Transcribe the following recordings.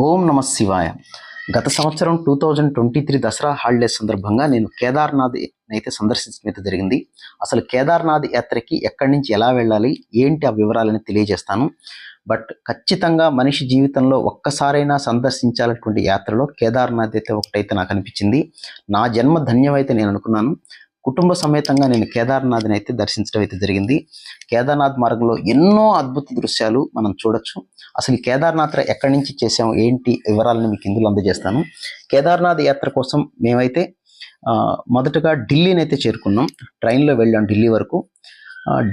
ఓం నమ శివాయ. గత సంవత్సరం two thousand twenty three Dasara holidays సందర్భంగా నేను కేదార్నాథ్ అయితే సందర్శించడం అయితే జరిగింది. అసలు కేదార్నాథ్ యాత్రకి ఎక్కడి నుంచి ఎలా వెళ్ళాలి ఏంటి ఆ వివరాలని తెలియజేస్తాను. బట్ ఖచ్చితంగా మనిషి జీవితంలో ఒక్కసారైనా సందర్శించాలటువంటి యాత్రలో కేదార్నాథ్ అయితే ఒకటైతే నాకు అనిపించింది. నా జన్మ ధన్యమైతే నేను అనుకున్నాను. కుటుంబ సమేతంగా నేను కేదార్నాథ్ని అయితే దర్శించడం అయితే జరిగింది. కేదార్నాథ్ మార్గంలో ఎన్నో అద్భుత దృశ్యాలు మనం చూడొచ్చు. అసలు కేదార్నాథ్ ఎక్కడి నుంచి చేసాము ఏంటి వివరాలను మీకు ఇందులో అందజేస్తాను. కేదార్నాథ్ యాత్ర కోసం మేమైతే మొదటగా ఢిల్లీని అయితే చేరుకున్నాం. ట్రైన్లో వెళ్ళాం ఢిల్లీ వరకు.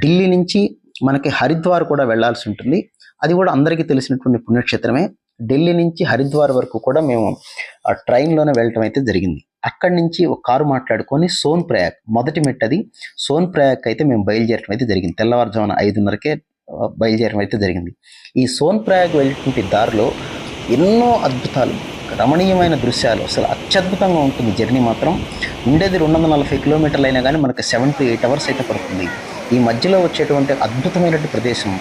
ఢిల్లీ నుంచి మనకి హరిద్వార్ కూడా వెళ్ళాల్సి ఉంటుంది. అది కూడా అందరికీ తెలిసినటువంటి పుణ్యక్షేత్రమే. ఢిల్లీ నుంచి హరిద్వార్ వరకు కూడా మేము ఆ ట్రైన్లోనే వెళ్ళటం అయితే జరిగింది. అక్కడి నుంచి ఒక కారు మాట్లాడుకొని సోన్ ప్రయాగ్ మొదటి మెట్టది సోన్ ప్రయాగ్ అయితే మేము బయలుదేరడం అయితే జరిగింది. తెల్లవారుజామున ఐదున్నరకే బయలుదేరడం అయితే జరిగింది. ఈ సోన్ ప్రయాగ్ వెళ్ళేటువంటి దారిలో ఎన్నో అద్భుతాలు రమణీయమైన దృశ్యాలు. అసలు అత్యద్భుతంగా ఉంటుంది జర్నీ మాత్రం. ఉండేది రెండు వందల నలభై కిలోమీటర్లు అయినా కానీ మనకి సెవెన్ టు ఎయిట్ అవర్స్ అయితే పడుతుంది. ఈ మధ్యలో వచ్చేటువంటి అద్భుతమైనటువంటి ప్రదేశం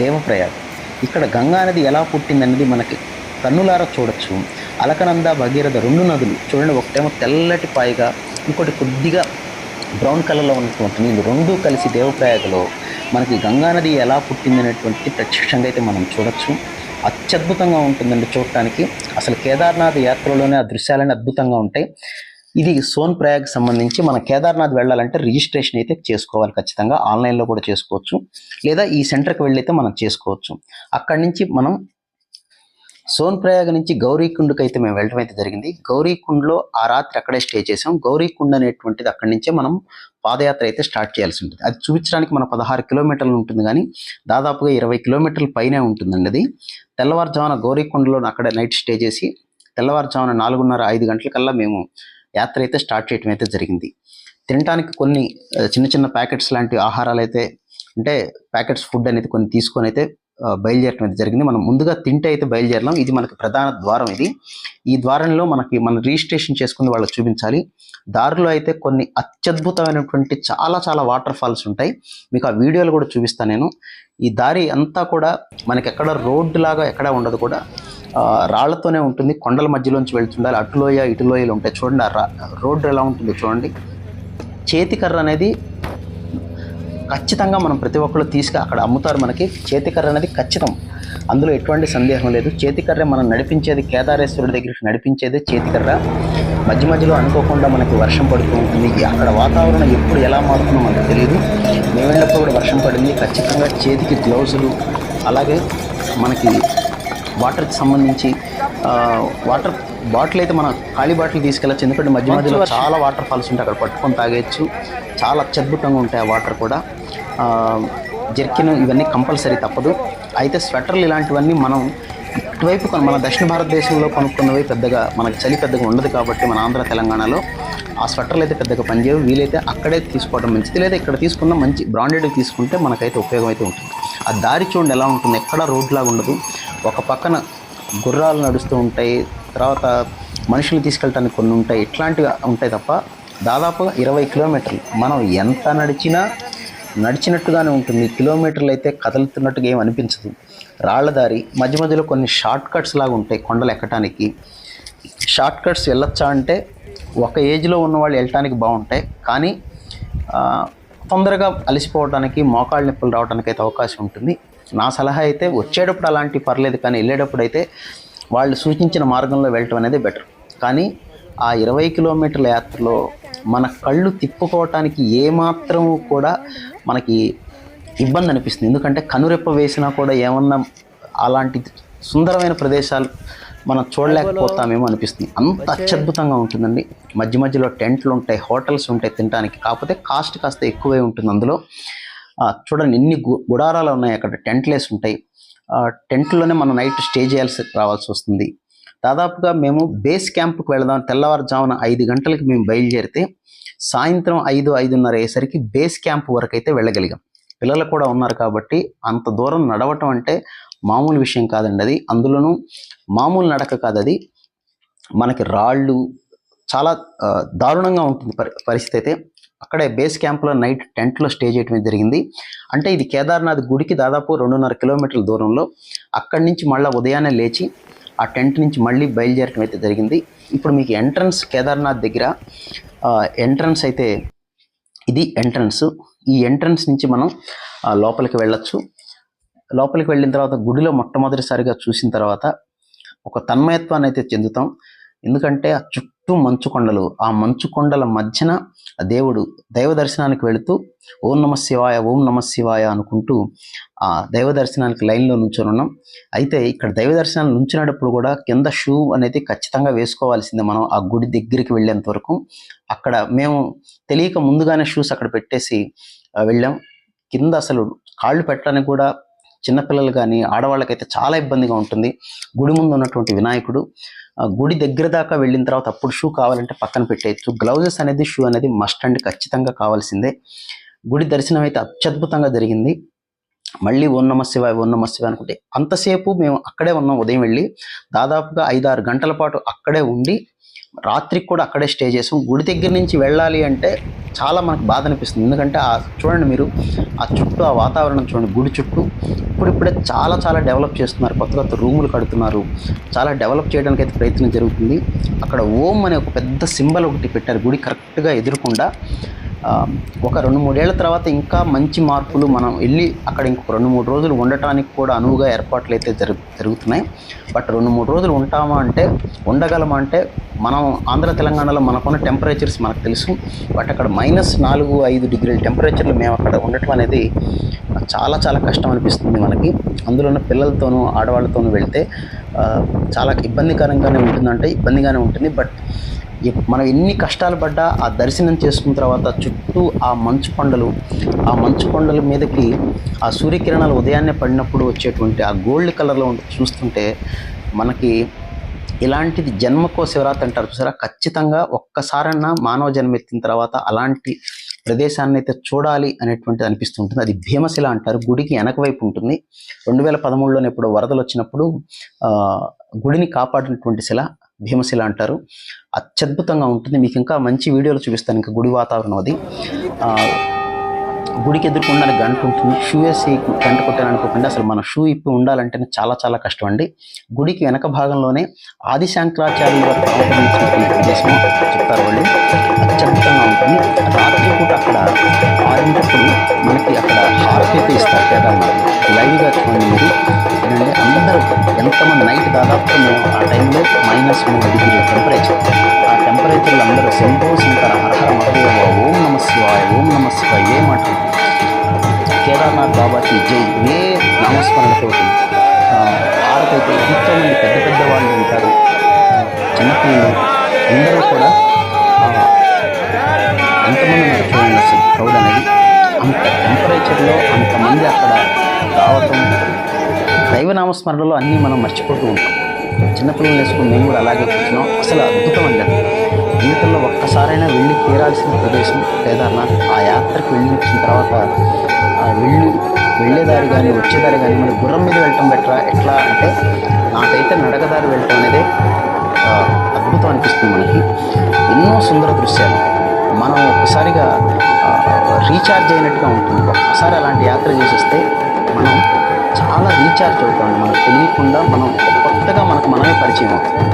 దేవప్రయాగ్. ఇక్కడ గంగా నది ఎలా పుట్టిందన్నది మనకి కన్నులారా చూడొచ్చు. అలకనంద భగీరథ రెండు నదులు చూడండి ఒకటేమో తెల్లటి పాయిగా ఇంకోటి కొద్దిగా బ్రౌన్ కలర్లో ఉన్నటువంటి నీళ్ళు రెండూ కలిసి దేవప్రయాగలో మనకి గంగా నది ఎలా పుట్టిందనేటువంటి ప్రత్యక్షంగా అయితే మనం చూడొచ్చు. అత్యద్భుతంగా ఉంటుందండి చూడటానికి. అసలు కేదార్నాథ్ యాత్రలోనే ఆ దృశ్యాలన్నీ అద్భుతంగా ఉంటాయి. ఇది సోన్ ప్రయాగ్ సంబంధించి మన కేదార్నాథ్ వెళ్ళాలంటే రిజిస్ట్రేషన్ అయితే చేసుకోవాలి ఖచ్చితంగా. ఆన్లైన్లో కూడా చేసుకోవచ్చు. లేదా ఈ సెంటర్కి వెళ్ళైతే మనం చేసుకోవచ్చు. అక్కడి నుంచి మనం సోన్ ప్రయాగ నుంచి గౌరీకుండ్కి అయితే మేము వెళ్ళడం అయితే జరిగింది. గౌరీకుండ్లో ఆ రాత్రి అక్కడే స్టే చేసాం. గౌరీకుండ్ అనేటువంటిది అక్కడి నుంచే మనం పాదయాత్ర అయితే స్టార్ట్ చేయాల్సి ఉంటుంది. అది చూపించడానికి మన పదహారు కిలోమీటర్లు ఉంటుంది కానీ దాదాపుగా ఇరవై కిలోమీటర్ల పైనే ఉంటుందండి అది. తెల్లవారుజామున గౌరీకుండలో అక్కడ నైట్ స్టే చేసి తెల్లవారుజామున నాలుగున్నర ఐదు గంటలకల్లా మేము యాత్ర అయితే స్టార్ట్ చేయడం అయితే జరిగింది. తినడానికి కొన్ని చిన్న చిన్న ప్యాకెట్స్ లాంటి ఆహారాలు అయితే అంటే ప్యాకెట్స్ ఫుడ్ అనేది కొన్ని తీసుకొని అయితే బయలుదేరటం బయలుదేరడం అయితే జరిగింది. మనం ముందుగా తింటే అయితే బయలుదేరలాం. ఇది మనకి ప్రధాన ద్వారం ఇది. ఈ ద్వారంలో మనకి మనం రిజిస్ట్రేషన్ చేసుకుని వాళ్ళకి చూపించాలి. దారిలో అయితే కొన్ని అత్యద్భుతమైనటువంటి చాలా చాలా వాటర్ ఫాల్స్ ఉంటాయి. మీకు ఆ వీడియోలు కూడా చూపిస్తాను నేను. ఈ దారి అంతా కూడా మనకి ఎక్కడ రోడ్డు లాగా ఎక్కడ ఉండదు కూడా. రాళ్ళతోనే ఉంటుంది. కొండల మధ్యలోంచి వెళ్తుండాలి. అటులోయ ఇటులోయలు ఉంటాయి. చూడండి ఆ రా- రోడ్డు ఎలా ఉంటుందో చూడండి. చేతికర్ర అనేది ఖచ్చితంగా మనం ప్రతి ఒక్కళ్ళు తీసుకు అక్కడ అమ్ముతారు మనకి. చేతికర్ర అనేది ఖచ్చితం. అందులో ఎటువంటి సందేహం లేదు. చేతికర్ర మనం నడిపించేది కేదారేశ్వరుడి దగ్గరికి నడిపించేది చేతికర్ర మధ్య మధ్యలో అనుకోకుండా మనకి వర్షం పడుతూ ఉంటుంది. అక్కడ వాతావరణం ఎప్పుడు ఎలా మారుతుందో మనకు తెలియదు మేము వెళ్ళినప్పుడు కూడా వర్షం పడింది. ఖచ్చితంగా చేతికి గ్లౌజులు అలాగే మనకి వాటర్కి సంబంధించి వాటర్ బాటిల్ అయితే మనం ఖాళీ బాటిల్ తీసుకెళ్ళచ్చు. ఎందుకంటే మధ్య మధ్యలో చాలా వాటర్ ఫాల్స్ ఉంటాయి. అక్కడ పట్టుకొని తాగేయచ్చు. చాలా అత్యద్భుతంగా ఉంటాయి ఆ వాటర్ కూడా. జర్కిన్ ఇవన్నీ కంపల్సరీ తప్పదు. అయితే స్వెటర్లు ఇలాంటివన్నీ మనం ఇటువైపు మన దక్షిణ భారతదేశంలో కొనుక్కున్నవి పెద్దగా మనకి చలి పెద్దగా ఉండదు కాబట్టి మన ఆంధ్ర తెలంగాణలో ఆ స్వెటర్లు అయితే పెద్దగా పనిచేయవు. వీలైతే అక్కడే తీసుకోవడం మంచిది. లేదా ఇక్కడ తీసుకున్న మంచి బ్రాండెడ్ తీసుకుంటే మనకైతే ఉపయోగం అయితే ఉంటుంది. ఆ దారి చూడండి ఎలా ఉంటుంది. ఎక్కడ రోడ్ లాగా ఉండదు. ఒక పక్కన గుర్రాలు నడుస్తూ ఉంటాయి తర్వాత మనుషులు తీసుకెళ్ళటానికి కొన్ని ఉంటాయి ఇట్లాంటివి ఉంటాయి తప్ప దాదాపుగా ఇరవై కిలోమీటర్లు. మనం ఎంత నడిచినా నడిచినట్టుగానే ఉంటుంది. కిలోమీటర్లు అయితే కదులుతున్నట్టుగా ఏం అనిపించదు. రాళ్ళ దారి మధ్య మధ్యలో కొన్ని షార్ట్ కట్స్ లాగా ఉంటాయి కొండలు ఎక్కడానికి షార్ట్ కట్స్ వెళ్ళొచ్చా అంటే ఒక ఏజ్లో ఉన్న వాళ్ళు వెళ్ళటానికి బాగుంటాయి. కానీ తొందరగా అలసిపోవడానికి మోకాళ్ళ నొప్పులు రావడానికి అయితే అవకాశం ఉంటుంది. నా సలహా అయితే వచ్చేటప్పుడు అలాంటి పర్లేదు కానీ వెళ్ళేటప్పుడు అయితే వాళ్ళు సూచించిన మార్గంలో వెళ్ళటం అనేది బెటర్. కానీ ఆ ఇరవై కిలోమీటర్ల యాత్రలో మన కళ్ళు తిప్పుకోవటానికి ఏమాత్రం కూడా మనకి ఇబ్బంది అనిపిస్తుంది. ఎందుకంటే కనురెప్ప వేసినా కూడా ఏమన్నా అలాంటి సుందరమైన ప్రదేశాలు మనం చూడలేకపోతామేమో అనిపిస్తుంది. అంత అత్యద్భుతంగా ఉంటుందండి. మధ్య మధ్యలో టెంట్లు ఉంటాయి హోటల్స్ ఉంటాయి తినడానికి కాకపోతే కాస్ట్ కాస్త ఎక్కువే ఉంటుంది అందులో. చూడండి ఎన్ని గు- గుడారాలు ఉన్నాయి అక్కడ. టెంట్లేస్ ఉంటాయి. ఆ, టెంట్లోనే మనం నైట్ స్టే చేయాల్సి రావాల్సి వస్తుంది. దాదాపుగా మేము బేస్ క్యాంప్కి వెళదాం. తెల్లవారుజామున ఐదు గంటలకి మేము బయలుదేరితే సాయంత్రం ఐదు ఐదున్నర అయ్యేసరికి బేస్ క్యాంప్ వరకు అయితే వెళ్ళగలిగాం. పిల్లలు కూడా ఉన్నారు కాబట్టి అంత దూరం నడవటం అంటే మామూలు విషయం కాదండి అది. అందులోనూ మామూలు నడక కాదు అది. మనకి రాళ్ళు చాలా దారుణంగా ఉంటుంది పరి పరిస్థితి అయితే. అక్కడే బేస్ క్యాంప్లో నైట్ టెంట్లో స్టే చేయడం జరిగింది. అంటే ఇది కేదార్నాథ్ గుడికి దాదాపు రెండున్నర కిలోమీటర్ల దూరంలో అక్కడి నుంచి మళ్ళీ ఉదయాన్నే లేచి ఆ టెంట్ నుంచి మళ్ళీ బయలుదేరటం అయితే జరిగింది. ఇప్పుడు మీకు ఎంట్రన్స్ కేదార్నాథ్ దగ్గర ఎంట్రన్స్ అయితే ఇది ఎంట్రన్స్. ఈ ఎంట్రన్స్ నుంచి మనం లోపలికి వెళ్ళొచ్చు. లోపలికి వెళ్ళిన తర్వాత గుడిలో మొట్టమొదటిసారిగా చూసిన తర్వాత ఒక తన్మయత్వాన్ని అయితే చెందుతాం. ఎందుకంటే ఆ చుట్టూ మంచు కొండలు ఆ మంచు కొండల మధ్యన దేవుడు దైవ దర్శనానికి వెళుతూ ఓం నమ శివాయ ఓం నమ శివాయ అనుకుంటూ ఆ దైవ దర్శనానికి లైన్లో నుంచొని ఉన్నాం. అయితే ఇక్కడ దైవ దర్శనాలు నుంచినప్పుడు కూడా కింద షూ అనేది ఖచ్చితంగా వేసుకోవాల్సిందే మనం ఆ గుడి దగ్గరికి వెళ్ళేంత వరకు. అక్కడ మేము తెలియక ముందుగానే షూస్ అక్కడ పెట్టేసి వెళ్ళాం. కింద అసలు కాళ్ళు పెట్టడానికి కూడా చిన్నపిల్లలు కానీ ఆడవాళ్ళకైతే చాలా ఇబ్బందిగా ఉంటుంది. గుడి ముందు ఉన్నటువంటి వినాయకుడు ఆ గుడి దగ్గర దాకా వెళ్ళిన తర్వాత అప్పుడు షూ కావాలంటే పక్కన పెట్టేయచ్చు. గ్లౌజెస్ అనేది షూ అనేది మస్ట్ అండ్ ఖచ్చితంగా కావాల్సిందే. గుడి దర్శనం అయితే అత్యద్భుతంగా జరిగింది. మళ్ళీ ఓం నమ శివాయ ఓం నమ శివాయ అనుకుంటే అంతసేపు మేము అక్కడే ఉన్నాం ఉదయం వెళ్ళి దాదాపుగా ఐదారు గంటల పాటు అక్కడే ఉండి రాత్రికి కూడా అక్కడే స్టే చేసాం. గుడి దగ్గర నుంచి వెళ్ళాలి అంటే చాలా మనకు బాధ అనిపిస్తుంది. ఎందుకంటే ఆ చూడండి మీరు ఆ చుట్టూ ఆ వాతావరణం చూడండి గుడి చుట్టూ ఇప్పుడిప్పుడే చాలా చాలా డెవలప్ చేస్తున్నారు. కొత్త కొత్త రూములు కడుతున్నారు. చాలా డెవలప్ చేయడానికి అయితే ప్రయత్నం జరుగుతుంది. అక్కడ ఓం అనే ఒక పెద్ద సింబల్ ఒకటి పెట్టారు. గుడి కరెక్ట్గా ఎదురకుండా ఒక రెండు మూడేళ్ళ తర్వాత ఇంకా మంచి మార్పులు మనం వెళ్ళి అక్కడ ఇంకొక రెండు మూడు రోజులు ఉండటానికి కూడా అనువుగా ఏర్పాట్లు అయితే జరుగు జరుగుతున్నాయి. బట్ రెండు మూడు రోజులు ఉంటామా అంటే ఉండగలమా అంటే మనం ఆంధ్ర తెలంగాణలో మనకున్న టెంపరేచర్స్ మనకు తెలుసు. బట్ అక్కడ మైనస్ నాలుగు ఐదు డిగ్రీల టెంపరేచర్లు మేము అక్కడ ఉండటం అనేది చాలా చాలా కష్టం అనిపిస్తుంది మనకి. అందులోనే పిల్లలతోనూ ఆడవాళ్ళతోనూ వెళ్తే చాలా ఇబ్బందికరంగానే ఉంటుందంటే ఇబ్బందిగానే ఉంటుంది. బట్ మనం ఎన్ని కష్టాలు పడ్డా ఆ దర్శనం చేసుకున్న తర్వాత చుట్టూ ఆ మంచు కొండలు ఆ మంచు కొండల మీదకి ఆ సూర్యకిరణాలు ఉదయాన్నే పడినప్పుడు వచ్చేటువంటి ఆ గోల్డ్ కలర్లో చూస్తుంటే మనకి ఇలాంటిది జన్మకో శివరాత్రి అంటారు చూసారా? ఖచ్చితంగా ఒక్కసారన్నా మానవ జన్మ ఎత్తిన తర్వాత అలాంటి ప్రదేశాన్ని అయితే చూడాలి అనేటువంటిది అనిపిస్తుంటుంది. అది భీమశిల అంటారు. గుడికి వెనక వైపు ఉంటుంది. రెండు వేల పదమూడులోనే ఇప్పుడు వరదలు వచ్చినప్పుడు గుడిని కాపాడినటువంటి శిల భీమశిల అంటారు. అత్యద్భుతంగా ఉంటుంది. మీకు ఇంకా మంచి వీడియోలు చూపిస్తాను. ఇంకా గుడి వాతావరణం అది. ఆ, గుడికి ఎదుర్కొండా గంట ఉంటుంది. షూ వేసి గంట కొట్టాలనుకోకుండా. అసలు మన షూ ఇప్పి ఉండాలంటేనే చాలా చాలా కష్టం అండి. గుడికి వెనక భాగంలోనే ఆది శంకరాచార్యుల ప్రదేశం చెప్తారు వాళ్ళు. అత్యద్భుతంగా ఉంటుంది. రాత్రి పూట అక్కడ ఆరింటప్పుడు మనకి అక్కడ హారతి అయితే ఇస్తారు కేదార్నాథ్ లైవ్గా చూడండి. మీరు ఏంటంటే అందరూ ఎంతమంది నైట్ దాదాపు మేము ఆ టైంలో మైనస్ మూడు డిగ్రీ టెంపరేచర్. ఆ టెంపరేచర్లో అందరూ శంభో శంకర హరహర మహదేవ ఓం నమ శివాయ ఓం నమ శివాయ ఏ మాట కేదార్నాథ్ బాబాకి జై. ఏ నామస్మరణతో భారతైతే ఎంతోమంది పెద్ద పెద్ద వాళ్ళు ఉంటారు. చిన్నపిల్లలు అందరూ కూడా ఎంతమంది ఉన్నారు చూడండి అసలు క్రౌడ్ అనేది. అంత టెంపరేచర్లో అంతమంది అక్కడ రావటం దైవనామస్మరణలో అన్నీ మనం మర్చిపోతూ ఉంటాం. చిన్నపిల్లలు వేసుకుని మేము కూడా అలాగే కూర్చున్నాం. అసలు అద్భుతం అండి జీవితంలో ఒక్కసారైనా వెళ్ళి తీరాల్సిన ప్రదేశం కేదార్నాథ్ ఆ యాత్రకు వెళ్ళి వచ్చిన తర్వాత ఆ వెళ్ళి వెళ్ళేదారి కానీ వచ్చేదారి కానీ మన గుర్రం మీద వెళ్ళటం బెటరా? ఎట్లా అంటే నాకైతే నడకదారి వెళ్ళటం అనేది అద్భుతం అనిపిస్తుంది మనకి. ఎన్నో సుందర దృశ్యాలు. మనం ఒక్కసారిగా రీఛార్జ్ అయినట్టుగా ఉంటుంది. ఒక్కసారి అలాంటి యాత్ర చేసేస్తే మనం చాలా రీఛార్జ్ అవుతాం. మనకు తెలియకుండా మనం కొత్తగా మనకు మనమే పరిచయం అవుతుంది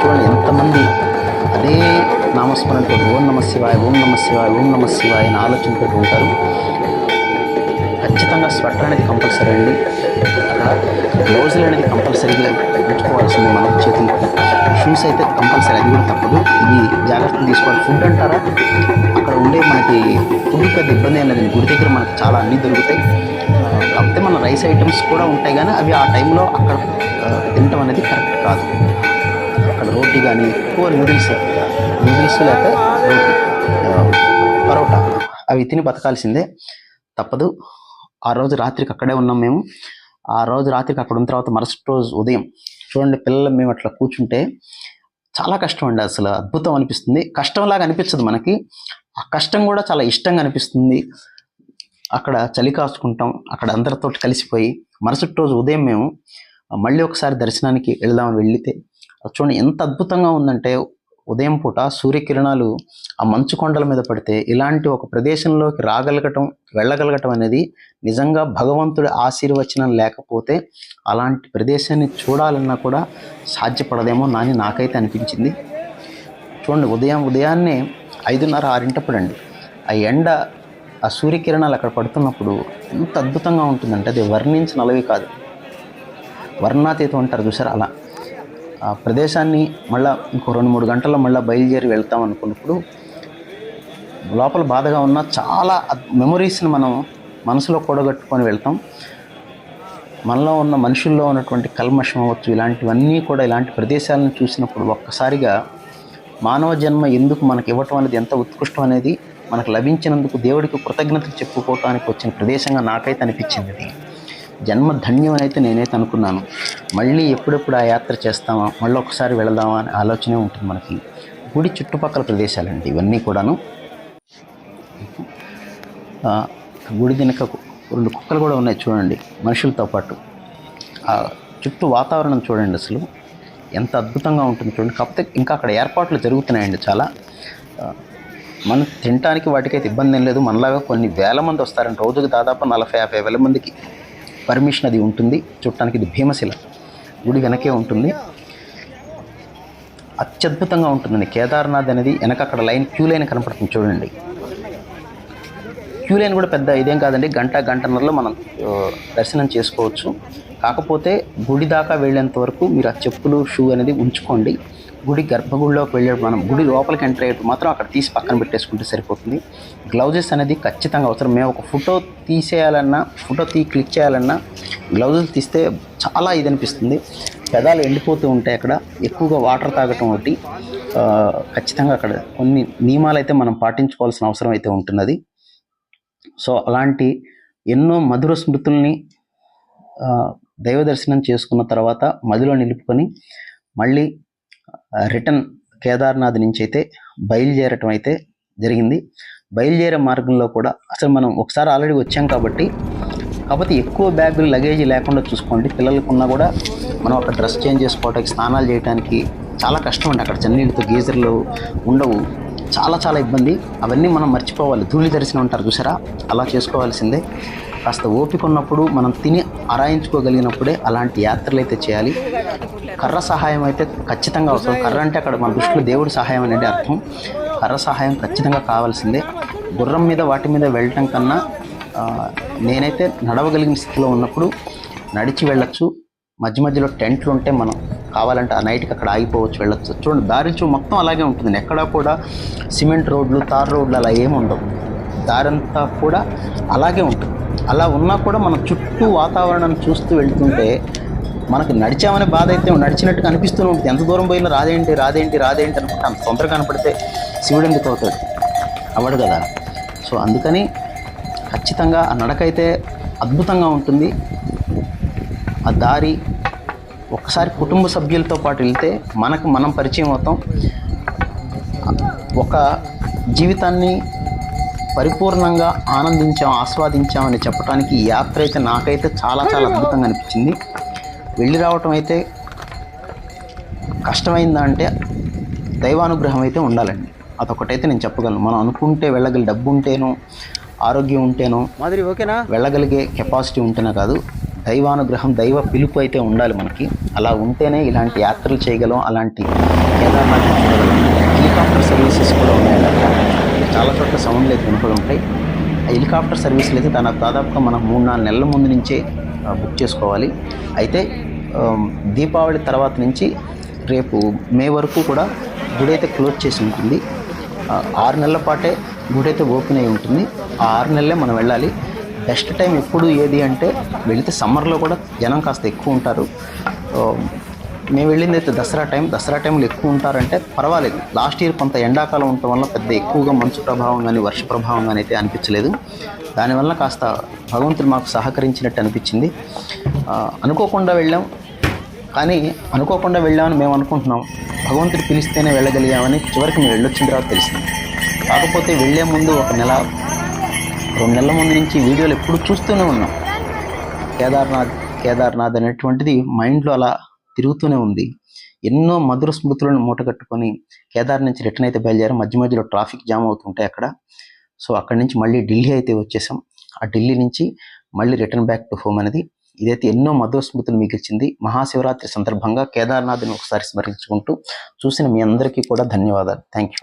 చూడండి ఎంతమంది అదే నామస్మరణతో ఓం నమ శివాయ ఓం నమ శివాయ ఓం నమ శివాయ అని ఆలోచనతో ఉంటారు. ఖచ్చితంగా స్వెటర్ అనేది కంపల్సరీ అండి. అక్కడ గ్లౌజులు అనేది కంపల్సరీగా ఉంచుకోవాల్సింది మనం చేతులు షూస్ అయితే కంపల్సరీ అది కూడా తప్పదు. ఇది జాగ్రత్తలు తీసుకోవాలి. ఫుడ్ అంటారా? ఉండే మనకి ఫుడ్ పెద్ద ఇబ్బంది ఏం లేదండి గుడి దగ్గర మనకి చాలా అన్నీ దొరుకుతాయి. కాకపోతే మన రైస్ ఐటమ్స్ కూడా ఉంటాయి కానీ అవి ఆ టైంలో అక్కడ తినటం అనేది కరెక్ట్ కాదు. అక్కడ రోటీ కానీ ఎక్కువ నూడిల్స్ నూడిల్స్ లేక రోటీ పరోటా అవి తిని బతకాల్సిందే. తప్పదు. ఆ రోజు రాత్రికి అక్కడే ఉన్నాం మేము. ఆ రోజు రాత్రికి అక్కడ ఉన్న తర్వాత మరుసటి రోజు ఉదయం చూడండి పిల్లలు మేము అట్లా కూర్చుంటే చాలా కష్టం అండి అసలు. అద్భుతం అనిపిస్తుంది. కష్టంలాగా అనిపించదు మనకి. ఆ కష్టం కూడా చాలా ఇష్టంగా అనిపిస్తుంది. అక్కడ చలి కాసుకుంటాం అక్కడ అందరితో కలిసిపోయి మరుసటి రోజు ఉదయం మేము మళ్ళీ ఒకసారి దర్శనానికి వెళ్దామని వెళ్ళితే చూడండి ఎంత అద్భుతంగా ఉందంటే ఉదయం పూట సూర్యకిరణాలు ఆ మంచు కొండల మీద పడితే ఇలాంటి ఒక ప్రదేశంలోకి రాగలగటం వెళ్ళగలగటం అనేది నిజంగా భగవంతుడి ఆశీర్వచనం లేకపోతే అలాంటి ప్రదేశాన్ని చూడాలన్నా కూడా సాధ్యపడదేమో నాని నాకైతే అనిపించింది. చూడండి ఉదయం ఉదయాన్నే ఐదున్నర ఆరింటప్పుడు అండి ఆ ఎండ ఆ సూర్యకిరణాలు అక్కడ పడుతున్నప్పుడు ఎంత అద్భుతంగా ఉంటుందంటే అది వర్ణించనలవి కాదు. వర్ణాతీతం అంటారు చూసారు అలా. ఆ ప్రదేశాన్ని మళ్ళీ ఇంకో రెండు మూడు గంటల్లో మళ్ళీ బయలుదేరి వెళ్తాం అనుకున్నప్పుడు లోపల బాధగా ఉన్న చాలా మెమొరీస్ని మనం మనసులో కూడగట్టుకొని వెళ్తాం. మనలో ఉన్న మనుషుల్లో ఉన్నటువంటి కల్మషం అవ్వచ్చు ఇలాంటివన్నీ కూడా ఇలాంటి ప్రదేశాలను చూసినప్పుడు ఒక్కసారిగా మానవ జన్మ ఎందుకు మనకి ఇవ్వటం అనేది ఎంత ఉత్కృష్టం అనేది మనకు లభించినందుకు దేవుడికి కృతజ్ఞతలు చెప్పుకోవటానికి వచ్చిన ప్రదేశంగా నాకైతే అనిపించింది అది. జన్మ ధన్యం అని అయితే నేనైతే అనుకున్నాను. మళ్ళీ ఎప్పుడెప్పుడు ఆ యాత్ర చేస్తామా? మళ్ళీ ఒకసారి వెళదామా అనే ఆలోచనే ఉంటుంది మనకి. గుడి చుట్టుపక్కల ప్రదేశాలండి ఇవన్నీ కూడాను. గుడి వెనుక రెండు కుక్కలు కూడా ఉన్నాయి చూడండి మనుషులతో పాటు. చుట్టూ వాతావరణం చూడండి అసలు. ఎంత అద్భుతంగా ఉంటుంది చూడండి. కాకపోతే ఇంకా అక్కడ ఏర్పాట్లు జరుగుతున్నాయండి చాలా. మనం తినడానికి వాటికైతే ఇబ్బంది ఏం లేదు. మనలాగా కొన్ని వేల మంది వస్తారండి. రోజుకి దాదాపు నలభై యాభై వేల మందికి పర్మిషన్ అది ఉంటుంది. చూడటానికి ఇది భీమశిల గుడి వెనకే ఉంటుంది. అత్యద్భుతంగా ఉంటుందండి. కేదార్నాథ్ అనేది వెనక అక్కడ లైన్ క్యూ లైన్ కనపడుతుంది చూడండి. క్యూ లైన్ కూడా పెద్ద ఇదేం కాదండి గంట గంటన్నరలో మనం దర్శనం చేసుకోవచ్చు. కాకపోతే గుడి దాకా వెళ్ళేంత వరకు మీరు ఆ చెప్పులు షూ అనేది ఉంచుకోండి. గుడి గర్భగుడిలోకి వెళ్ళే మనం గుడి లోపలికి ఎంటర్ అయ్యేటప్పుడు మాత్రం అక్కడ తీసి పక్కన పెట్టేసుకుంటే సరిపోతుంది. గ్లౌజెస్ అనేది ఖచ్చితంగా అవసరం. మేము ఒక ఫోటో తీసేయాలన్నా ఫోటో తీ క్లిక్ చేయాలన్నా గ్లౌజెస్ తీస్తే చాలా ఇది అనిపిస్తుంది. పెదాలు ఎండిపోతూ ఉంటాయి అక్కడ. ఎక్కువగా వాటర్ తాగటం ఒకటి ఖచ్చితంగా అక్కడ కొన్ని నియమాలు అయితే మనం పాటించుకోవాల్సిన అవసరం అయితే ఉంటున్నది. సో అలాంటి ఎన్నో మధుర స్మృతుల్ని దైవ దర్శనం చేసుకున్న తర్వాత మదిలో నిలుపుకొని మళ్ళీ రిటర్న్ కేదార్నాథ్ నుంచి అయితే బయలుదేరటం అయితే జరిగింది. బయలుదేరే మార్గంలో కూడా అసలు మనం ఒకసారి ఆల్రెడీ వచ్చాం కాబట్టి కాకపోతే ఎక్కువ బ్యాగులు లగేజ్ లేకుండా చూసుకోండి. పిల్లలకు ఉన్నా కూడా మనం అక్కడ డ్రెస్ చేంజ్ చేసుకోవడానికి స్నానాలు చేయడానికి చాలా కష్టం అండి. అక్కడ చన్నీళ్ళతో గీజర్లు ఉండవు. చాలా చాలా ఇబ్బంది. అవన్నీ మనం మర్చిపోవాలి. ధూళి దర్శనం అంటారు చూసారా? అలా చేసుకోవాల్సిందే. కాస్త ఓపిక ఉన్నప్పుడు మనం తిని ఆరాయించుకోగలిగినప్పుడే అలాంటి యాత్రలు అయితే చేయాలి. కర్ర సహాయం అయితే ఖచ్చితంగా అవసరం. కర్ర అంటే అక్కడ మన దృష్టిలో దేవుడి సహాయం అనేది అర్థం. కర్ర సహాయం ఖచ్చితంగా కావాల్సిందే. గుర్రం మీద వాటి మీద వెళ్ళటం కన్నా నేనైతే నడవగలిగిన స్థితిలో ఉన్నప్పుడు నడిచి వెళ్ళొచ్చు. మధ్య మధ్యలో టెంట్లు ఉంటే మనం కావాలంటే ఆ నైట్కి అక్కడ ఆగిపోవచ్చు వెళ్ళొచ్చు. చూడండి దారి చూ మొత్తం అలాగే ఉంటుంది. ఎక్కడా కూడా సిమెంట్ రోడ్లు తార్ రోడ్లు అలా ఏమి ఉండవు. దారంతా కూడా అలాగే ఉంటుంది. అలా ఉన్నా కూడా మన చుట్టూ వాతావరణాన్ని చూస్తూ వెళ్తుంటే మనకు నడిచామనే బాధ అయితే నడిచినట్టుగా అనిపిస్తూనే ఉంటుంది. ఎంత దూరం పోయినా రాదేంటి రాదేంటి రాదేంటి అనుకుంటే అంత తొందరగా కనపడితే శివుడు ఎందుకు అవుతాడు? అవ్వడు కదా. సో అందుకని ఖచ్చితంగా ఆ నడక అయితే అద్భుతంగా ఉంటుంది. ఆ దారి ఒకసారి కుటుంబ సభ్యులతో పాటు వెళ్తే మనకు మనం పరిచయం అవుతాం. ఒక జీవితాన్ని పరిపూర్ణంగా ఆనందించాం ఆస్వాదించామని చెప్పడానికి ఈ యాత్ర అయితే నాకైతే చాలా చాలా అద్భుతంగా అనిపించింది. వెళ్ళి రావటం అయితే కష్టమైందా అంటే దైవానుగ్రహం అయితే ఉండాలండి. అదొకటైతే నేను చెప్పగలను. మనం అనుకుంటే వెళ్ళగలి డబ్బు ఉంటేనో ఆరోగ్యం ఉంటేనో మాదిరి ఓకేనా? వెళ్ళగలిగే కెపాసిటీ ఉంటేనే కాదు దైవానుగ్రహం దైవ పిలుపు అయితే ఉండాలి మనకి. అలా ఉంటేనే ఇలాంటి యాత్రలు చేయగలం అలాంటి హెలికాప్టర్ సర్వీసెస్ కూడా ఉన్నాయి చాలా చోట్ల సౌండ్లు అయితే వినపడి ఉంటాయి. ఆ హెలికాప్టర్ సర్వీసులు అయితే దానికి దాదాపుగా మనం మూడు నాలుగు నెలల ముందు నుంచే బుక్ చేసుకోవాలి. అయితే దీపావళి తర్వాత నుంచి రేపు మే వరకు కూడా గుడి అయితే క్లోజ్ చేసి ఉంటుంది. ఆరు నెలల పాటే గుడి అయితే ఓపెన్ అయి ఉంటుంది. ఆ ఆరు నెలలే మనం వెళ్ళాలి. బెస్ట్ టైం ఎప్పుడు ఏది అంటే వెళితే సమ్మర్లో కూడా జనం కాస్త ఎక్కువ ఉంటారు. మేము వెళ్ళింది అయితే దసరా టైం. దసరా టైంలో ఎక్కువ ఉంటారంటే పర్వాలేదు. లాస్ట్ ఇయర్ కొంత ఎండాకాలం ఉండటం వల్ల పెద్ద ఎక్కువగా మంచు ప్రభావం కానీ వర్ష ప్రభావం కానీ అయితే అనిపించలేదు. దానివల్ల కాస్త భగవంతుడు మాకు సహకరించినట్టు అనిపించింది. అనుకోకుండా వెళ్ళాం. కానీ అనుకోకుండా వెళ్ళామని మేము అనుకుంటున్నాం. భగవంతుడు పిలిస్తేనే వెళ్ళగలిగామని చివరికి మేము వెళ్ళొచ్చిన తర్వాత తెలిసింది. కాకపోతే వెళ్ళే ముందు ఒక నెల రెండు నెలల ముందు నుంచి వీడియోలు ఎప్పుడు చూస్తూనే ఉన్నాం. కేదార్నాథ్ కేదార్నాథ్ అనేటువంటిది మైండ్లో అలా తిరుగుతూనే ఉంది. ఎన్నో మధుర స్మృతులను మూటగట్టుకొని కేదార్ నుంచి రిటర్న్ అయితే బయలుదేరి మధ్య మధ్యలో ట్రాఫిక్ జామ్ అవుతుంటాయి అక్కడ. సో అక్కడి నుంచి మళ్ళీ ఢిల్లీ అయితే వచ్చేసాం. ఆ ఢిల్లీ నుంచి మళ్ళీ రిటర్న్ బ్యాక్ టు హోమ్ అనేది ఇదైతే ఎన్నో మధుర స్మృతులు మిగిల్చింది. మహాశివరాత్రి సందర్భంగా కేదార్నాథ్ని ఒకసారి స్మరించుకుంటూ చూసిన మీ అందరికీ కూడా ధన్యవాదాలు. Thank you